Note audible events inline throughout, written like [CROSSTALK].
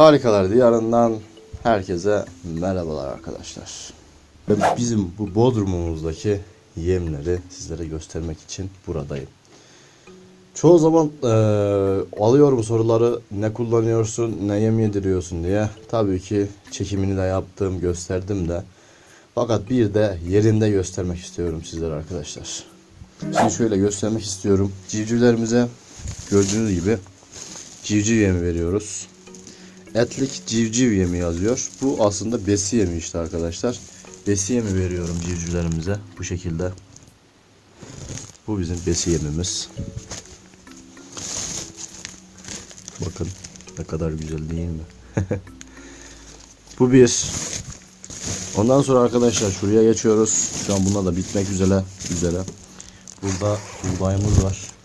Harikalar Diyarı'ndan herkese merhabalar arkadaşlar. Bizim bu Bodrum'umuzdaki yemleri sizlere göstermek için buradayım. Çoğu zaman eee, alıyorum soruları ne kullanıyorsun, ne yem yediriyorsun diye. Tabii ki çekimini de yaptım, gösterdim de. Fakat bir de yerinde göstermek istiyorum sizlere arkadaşlar. Şimdi şöyle göstermek istiyorum. Civcivlerimize gördüğünüz gibi civciv yemi veriyoruz. Etlik civciv yemi yazıyor. Bu aslında besi yemi işte arkadaşlar. Besi yemi veriyorum civcivlerimize bu şekilde. Bu bizim besi yemimiz. Bakın ne kadar güzel değil mi? [LAUGHS] bu bir. Ondan sonra arkadaşlar şuraya geçiyoruz. Şu an bunlar da bitmek üzere. üzere. Burada buğdayımız var.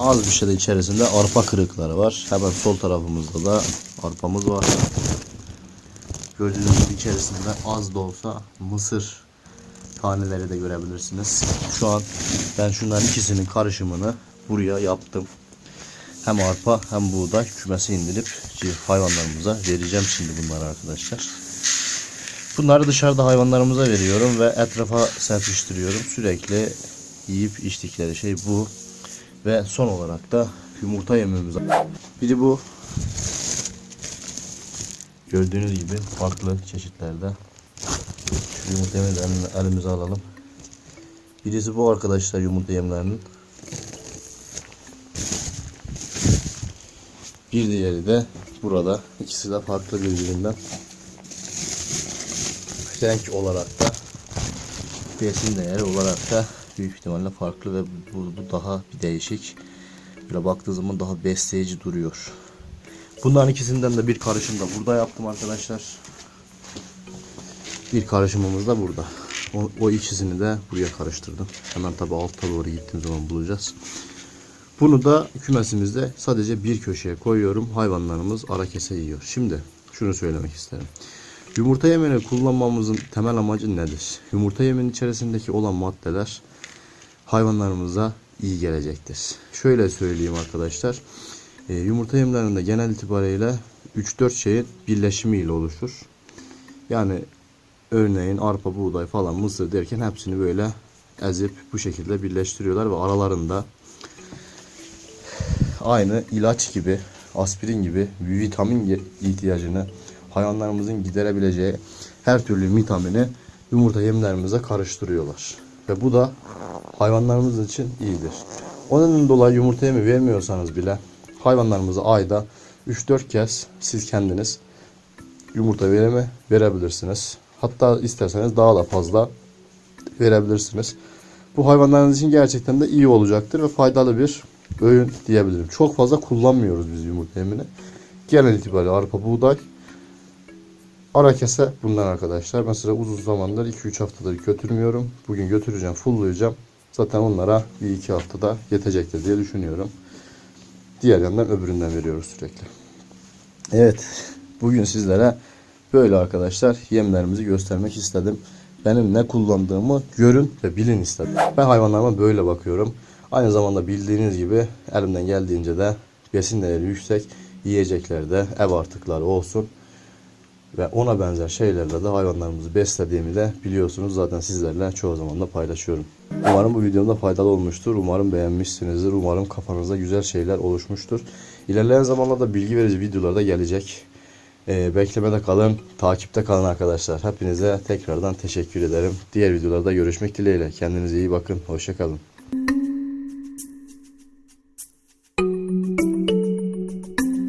Az bir şey de içerisinde arpa kırıkları var. Hemen sol tarafımızda da arpamız var. Gördüğünüz gibi içerisinde az da olsa mısır taneleri de görebilirsiniz. Şu an ben şunların ikisinin karışımını buraya yaptım. Hem arpa hem buğday kümese indirip hayvanlarımıza vereceğim şimdi bunları arkadaşlar. Bunları dışarıda hayvanlarımıza veriyorum ve etrafa serpiştiriyorum. Sürekli yiyip içtikleri şey bu. Ve son olarak da yumurta yemimiz var. Biri bu. Gördüğünüz gibi farklı çeşitlerde. Şu yumurta yemlerini elimize alalım. Birisi bu arkadaşlar yumurta yemlerinin. Bir diğeri de burada. İkisi de farklı birbirinden. Renk olarak da besin değeri olarak da büyük ihtimalle farklı ve bu, bu daha bir değişik. Böyle baktığı zaman daha besleyici duruyor. Bunların ikisinden de bir karışım da burada yaptım arkadaşlar. Bir karışımımız da burada. O, o ikisini de buraya karıştırdım. Hemen tabi alta doğru gittiğim zaman bulacağız. Bunu da kümesimizde sadece bir köşeye koyuyorum. Hayvanlarımız ara kese yiyor. Şimdi şunu söylemek isterim. Yumurta yemini kullanmamızın temel amacı nedir? Yumurta yeminin içerisindeki olan maddeler hayvanlarımıza iyi gelecektir. Şöyle söyleyeyim arkadaşlar. E, yumurta yemlerinde genel itibariyle 3-4 şeyin birleşimiyle oluşur. Yani örneğin arpa, buğday falan, mısır derken hepsini böyle ezip bu şekilde birleştiriyorlar ve aralarında aynı ilaç gibi, aspirin gibi vitamin ihtiyacını hayvanlarımızın giderebileceği her türlü vitamini yumurta yemlerimize karıştırıyorlar. Ve bu da hayvanlarımız için iyidir. Onun dolayı yumurta yemi vermiyorsanız bile hayvanlarımıza ayda 3-4 kez siz kendiniz yumurta verimi verebilirsiniz. Hatta isterseniz daha da fazla verebilirsiniz. Bu hayvanlarınız için gerçekten de iyi olacaktır ve faydalı bir öğün diyebilirim. Çok fazla kullanmıyoruz biz yumurta yemini. Genel itibariyle arpa, buğday, ara kese bunlar arkadaşlar. Mesela uzun zamandır 2-3 haftadır götürmüyorum. Bugün götüreceğim, fulllayacağım. Zaten onlara bir iki haftada yetecektir diye düşünüyorum. Diğer yandan öbüründen veriyoruz sürekli. Evet. Bugün sizlere böyle arkadaşlar yemlerimizi göstermek istedim. Benim ne kullandığımı görün ve bilin istedim. Ben hayvanlarıma böyle bakıyorum. Aynı zamanda bildiğiniz gibi elimden geldiğince de besin değeri yüksek yiyeceklerde ev artıkları olsun ve ona benzer şeylerle de hayvanlarımızı beslediğimi de biliyorsunuz zaten sizlerle çoğu zaman da paylaşıyorum. Umarım bu videomda faydalı olmuştur. Umarım beğenmişsinizdir. Umarım kafanızda güzel şeyler oluşmuştur. İlerleyen zamanlarda bilgi verici videolar da gelecek. Ee, beklemede kalın, takipte kalın arkadaşlar. Hepinize tekrardan teşekkür ederim. Diğer videolarda görüşmek dileğiyle. Kendinize iyi bakın. Hoşçakalın.